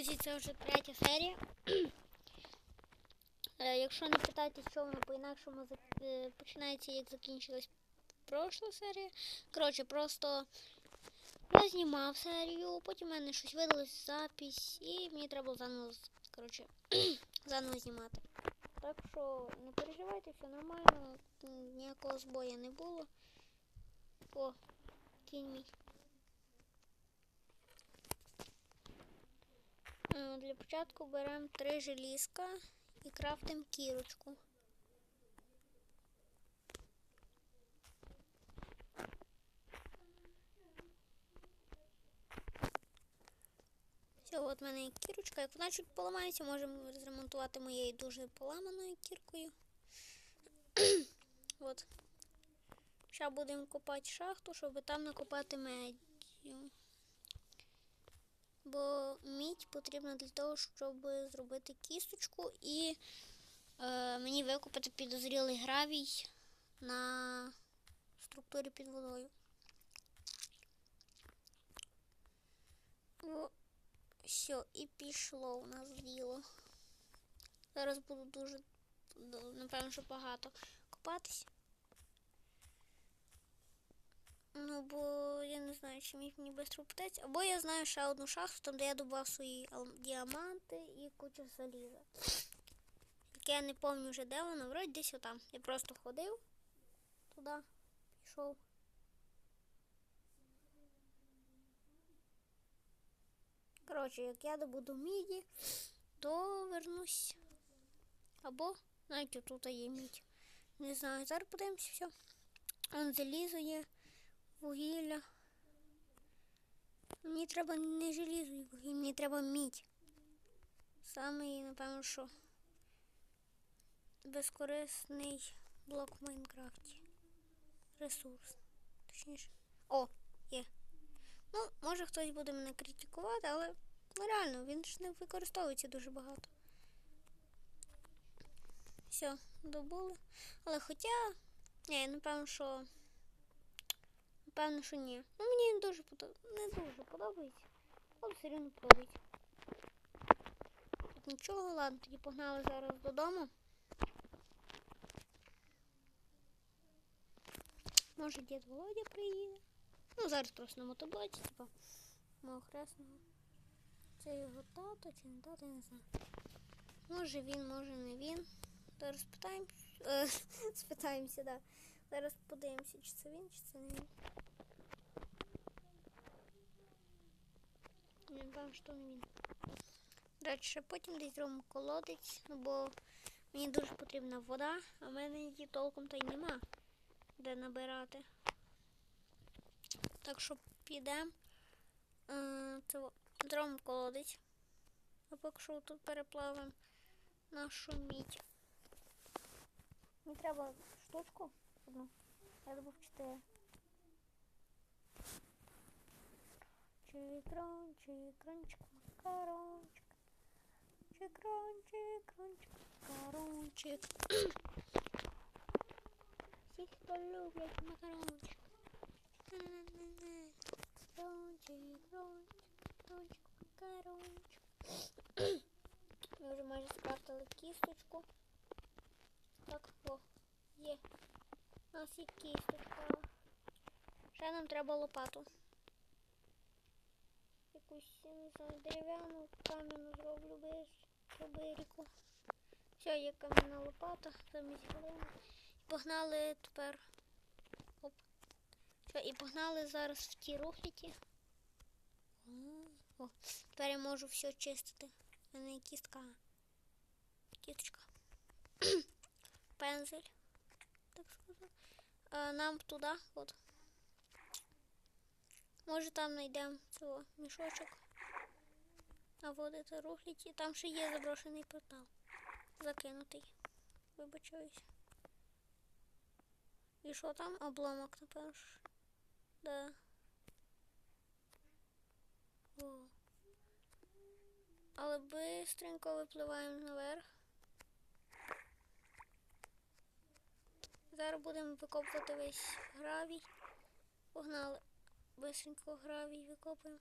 Друзі, це вже третя серія. Е, Якщо не питаєте, що воно по-інакшому е, починається, як закінчилась пройшла серія. Коротше, просто я знімав серію, потім в мене щось видалось запись, і мені треба було заново, коротше, заново знімати. Так що не переживайте, все нормально, ніякого збою не було. О, кінь мій. Е, Для початку беремо три желізка і крафтимо кірочку. Все, от в мене кірочка. Як вона чуть поламається, можемо розремонтувати моєю дуже поламаною кіркою. от. Зараз будемо копати шахту, щоб там накопати медю. Бо мідь потрібна для того, щоб зробити кісточку і е, мені викопати підозрілий гравій на структурі під водою. О, все, і пішло у нас діло. Зараз буду дуже, напевно, що багато копатись. Ну, бо чи міг мені швидко попитати. Або я знаю ще одну шахту, там де я добував свої діаманти і кучу заліза. Тільки я не пам'ятаю вже де воно, вроді десь отам. Я просто ходив туди, пішов. Коротше, як я добуду міді, то вернусь. Або навіть отут є мідь. Не знаю, зараз подивимося все. Он залізо є, вугілля. Мені треба не желізо і мені треба мідь. Самий, напевно, що безкорисний блок в Майнкрафті. Ресурс. Точніше. О, є. Ну, може хтось буде мене критикувати, але ну, реально, він ж не використовується дуже багато. Все, добули. Але хоча. Ні, напевно, що. Напевно, що ні. Ну, мені не дуже подобається. Не дуже подобається. Але все рівно подобається. Тут нічого, ладно, тоді погнали зараз додому. Може дід Володя приїде. Ну, зараз просто на мотоблоці, типа, мого хресного. Це його тато чи не тато, я не знаю. Може він, може не він. Зараз спитаємося. Е, спитаємося, да. Зараз подивимося, чи це він, чи це не він. Не певно, що він. Ще потім десь зробимо колодець, ну бо мені дуже потрібна вода, а в мене її толком та й нема де набирати. Так що підемо. Е, зробимо колодець. А поки що тут переплавимо нашу мідь. Мені треба штучку одну. Я добув чотири. Чикрон, чикрончик, макарончик. Чикрон, чикрончик, макарончик. Всі, хто люблять макарончик. На-на-на-на. Рончик, рончик, рончик, макарончик. Ми вже майже скрафтили кісточку. Так, о, є. У нас є кісточка. Ще нам треба лопату. Якусь, не знаю, дерев'яну, кам'яну зроблю без чобиріку. Все, є кам'яна лопата, замість глини. Погнали тепер. Оп. Все, і погнали зараз в ті рухляті. О, тепер я можу все чистити. У мене є кістка. Кісточка. Пензель. Так сказати. А, нам туди, от. Може там знайдемо цього мішочок. Наводити рухляті. Там ще є заброшений портал. Закинутий. Вибачаюсь. І що там? Обломок, напевно. Да. О. Але бистренько випливаємо наверх. зараз будемо викопувати весь гравій. Погнали. Бисенько гравій викопуємо.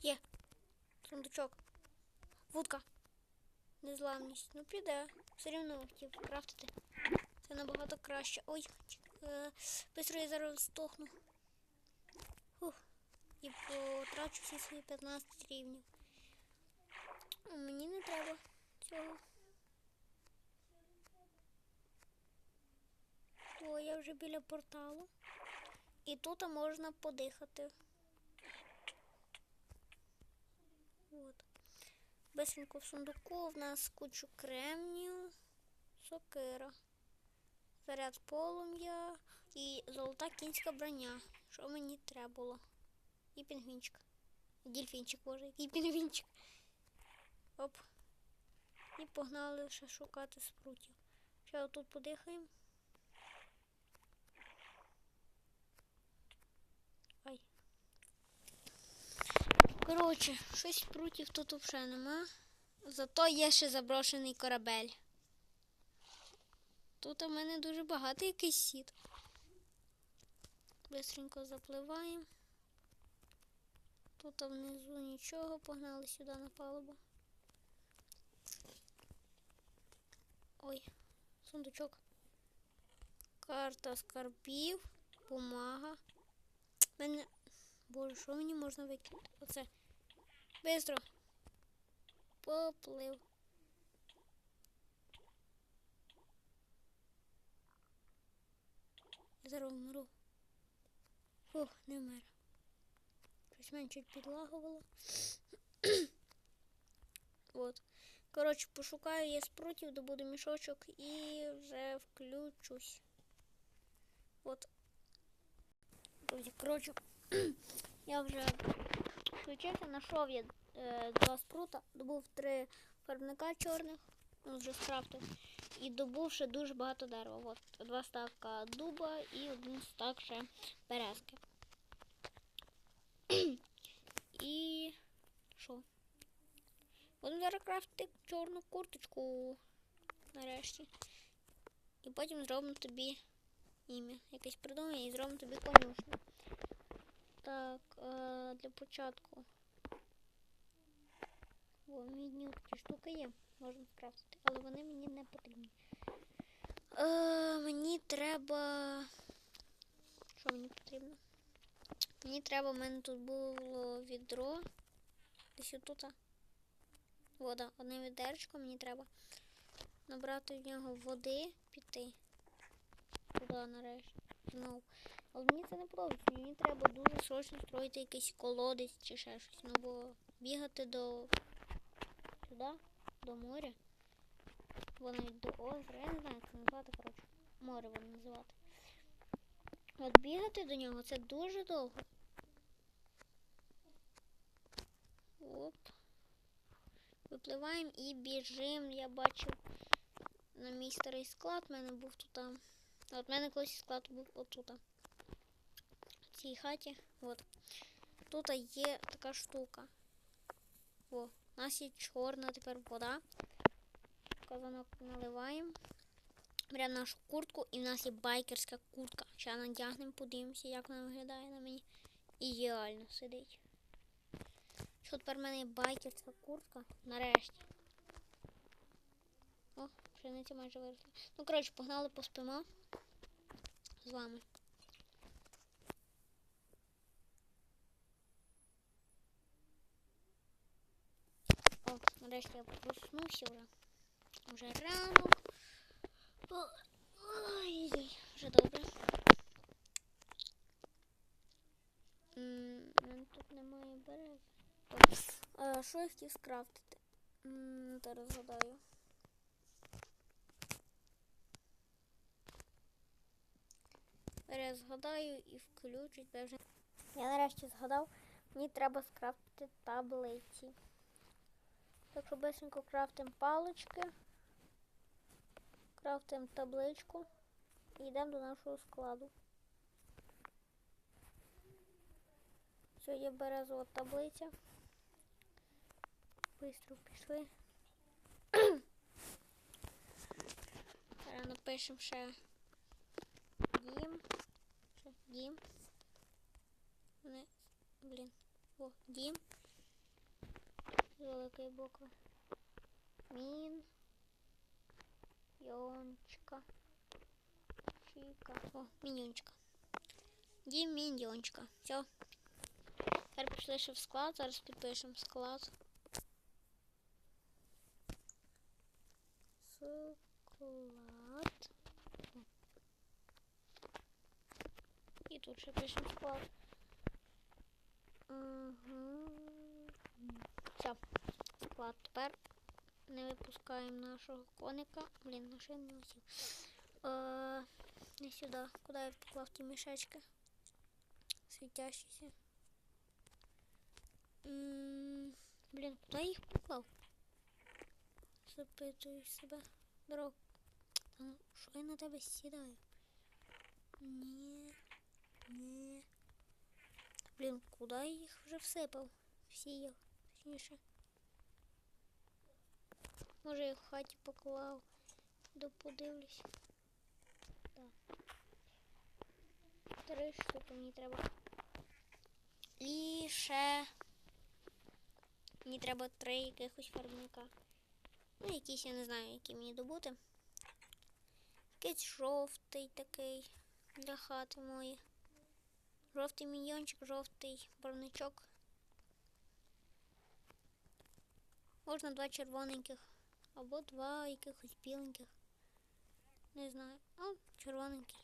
Є, сундучок. Вудка. Незламність. Ну піде. Все рівно хотів крафтити. Це набагато краще. Ой, е, бистро я зараз здохну. І потрачу всі свої 15 рівнів. Мені не треба цього. О, я вже біля порталу. І тут можна подихати. От. Бисенько в сундуку в нас кучу кремнію, сокира, заряд полум'я і золота кінська броня. Що мені треба було? І пінгвінчик. Дільфінчик, боже, який пінгвінчик. Оп. І погнали ще шукати спрутів. Ще отут подихаємо. Ай. Коротше, щось спрутів тут взагалі нема. Зато є ще заброшений корабель. Тут у мене дуже багато якийсь сіт. Бистренько запливаємо. Тут внизу нічого, погнали сюди на палубу. Ой, сундучок. Карта скарбів, бумага. Мене. Боже, що мені можна викинути? Оце. Бистро. Поплив. Я зараз вмру. Фух, не вмер. Щось чуть підлагувало. От. Коротше, пошукаю я спрутів, добуду мішочок і вже включусь. От. Друзі, коротше, я вже включився, знайшов я е, два спрута, добув три фарбника чорних, ну, вже скрафтив, і добув ще дуже багато дерева. От, два стака дуба і один стак ще березки. І що? Будемо зараз крафтити чорну курточку нарешті. І потім зробимо тобі ім'я. Якесь придумаємо і зробимо тобі конюшню. Так, е, для початку. О, мідні такі штуки є, можна скрафтити, але вони мені не потрібні. Е, мені треба. Що мені потрібно? Мені треба, в мене тут було відро. Десь отут. Вода. Одне відеречко мені треба набрати в нього води, піти. Туди нарешті. Знову. Але мені це не подобається. Мені треба дуже срочно строїти якийсь колодець чи ще щось. Ну бо бігати до сюди, до моря. Або навіть до озера. Я не знаю, як це назвати, коротше. Море воно називати. От бігати до нього це дуже довго. Оп. Випливаємо і біжимо. Я бачив на мій старий склад. У мене був тут. От в мене колись склад був отут. В цій хаті. От. Тут є така штука. О, у нас є чорна тепер вода. Казанок наливаємо. Беремо нашу куртку і в нас є байкерська куртка. Ще надягнемо, подивимося, як вона виглядає на мені. Ідеально сидить. Що тепер в мене є байкерська куртка? Нарешті. О, пшениця майже виросла. Ну, коротше, погнали, поспимо з вами. О, нарешті я проснувся вже. Вже ранок. Ой, вже добре. Тут немає берези. А, що я хотів скрафтити? Зараз згадаю. Зараз згадаю і включить я вже. Я нарешті згадав, мені треба скрафтити таблиці. Так що бисенько крафтимо палички, крафтимо табличку і йдемо до нашого складу. Все, є березова таблиця. Быстро пішли. Зараз напишемо ще дім. Дім. Не, блін. О, дім. великої букви. Мін. Йончика. Чіка. О, міньончика. Дім міньончика. Все. Тепер пішли ще в склад. Зараз підпишемо склад. Склад. О. І тут ще пишемо склад. Ага. Все. Склад. Тепер не випускаємо нашого коника. Блін, машин не усів. Е, не сюди. Куди я поклав ті мішечки? Світящіся. М, Блін, куди я їх поклав? Запитую себе. Дорог. Та ну, що я на тебе сідаю? Ні. Ні. Блін, куди я їх вже всипав? Всіяв, точніше. Може я в хаті поклав. До подивлюсь. Так. Три штуки мені треба. І ще мені треба три якихось фарбника. Ну, якісь, я не знаю, які мені добути. Якийсь жовтий такий для хати моєї. Жовтий міньйончик, жовтий барничок. Можна два червоненьких. Або два якихось біленьких. Не знаю. О, червоненький.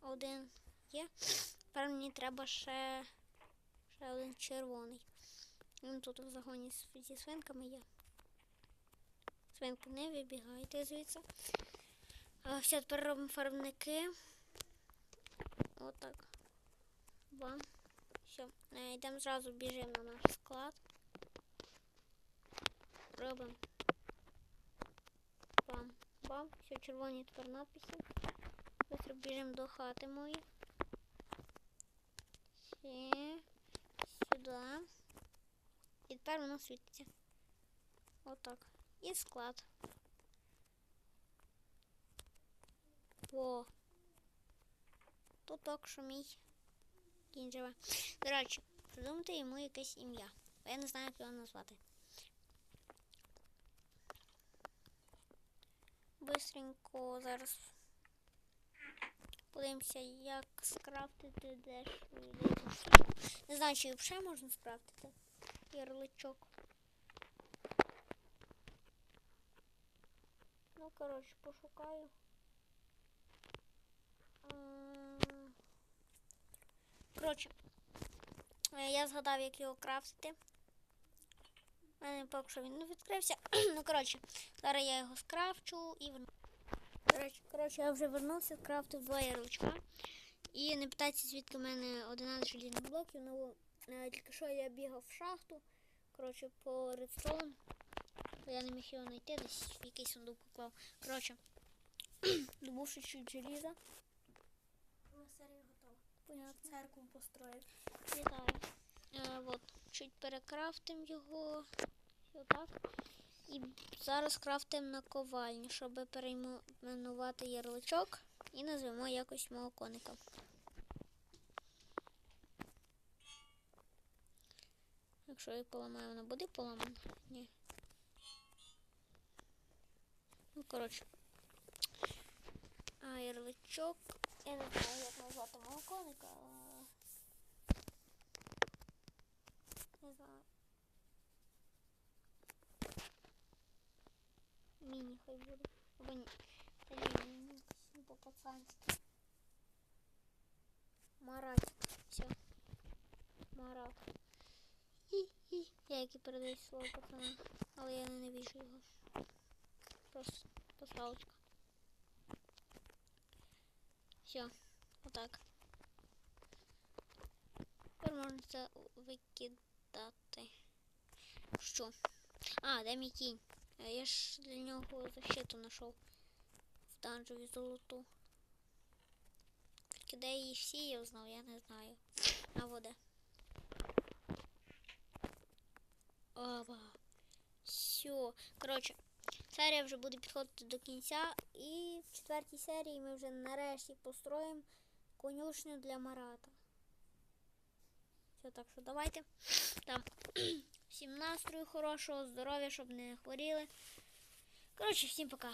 Один є. Тепер мені треба ще, ще один червоний. Він тут в загоні зі свинками є. Свинки, не вибігайте звідси. А, все, тепер робимо фарбники. Отак. Бам. Все. Йдемо зразу біжимо на наш склад. Робимо. Бам. Бам. Все, червоні тепер надписи. Быстро біжимо до хати моєї. Ще сюди. І тепер воно світиться. Отак. І склад. Во. Тут так, що мій кінь живе. До речі, придумайте йому якесь ім'я. Бо я не знаю, як його назвати. Бистренько зараз подивимося, як скрафтити дешеву. Не знаю, чи взагалі можна скрафтити ярличок. Ну, коротше, пошукаю. Коротше, е, я згадав, як його крафтити. У мене поки що він не відкрився. ну, коротше, зараз я його скрафчу і верну. Коротше, коротше, я вже вернувся, скрафтив два ярличка. І не питайте, звідки в мене 11 желізних блоків. Ну, е, тільки що я бігав в шахту. Коротше, по редстоун. Я не міг його знайти, десь в якийсь сундук поклав. Коротше, добувши чуть желіза. Серія готова. Понятно. Церкву построїв. Вітаю. Е, от, чуть перекрафтим його. Отак. І зараз крафтим на ковальню, щоб перейменувати ярличок і назвемо якось мого коника. Якщо я поламаю, воно буде поламано? Ні. Ну, коротше. А ярличок. Я не знаю, як назвати мого коника, але... Не знаю. Міні хай буде. Або ні. Та ні, ні, ні, по пацанськи. Маратик. Все. Марат. Хі-хі. Я як передаю слово пацана. Але я ненавижу його. Просто поставочка. Все. Отак. Тепер можна це викидати. Що? А, де мій кінь? Е, Я ж для нього защиту знайшов в данжеві золоту. Тільки де її всі я знав, я не знаю. А воде. Оба. Все. Коротше, серія вже буде підходити до кінця. І в четвертій серії ми вже нарешті построїмо конюшню для Марата. Все, так що давайте. Там всім настрою хорошого, здоров'я, щоб не хворіли. Коротше, всім пока.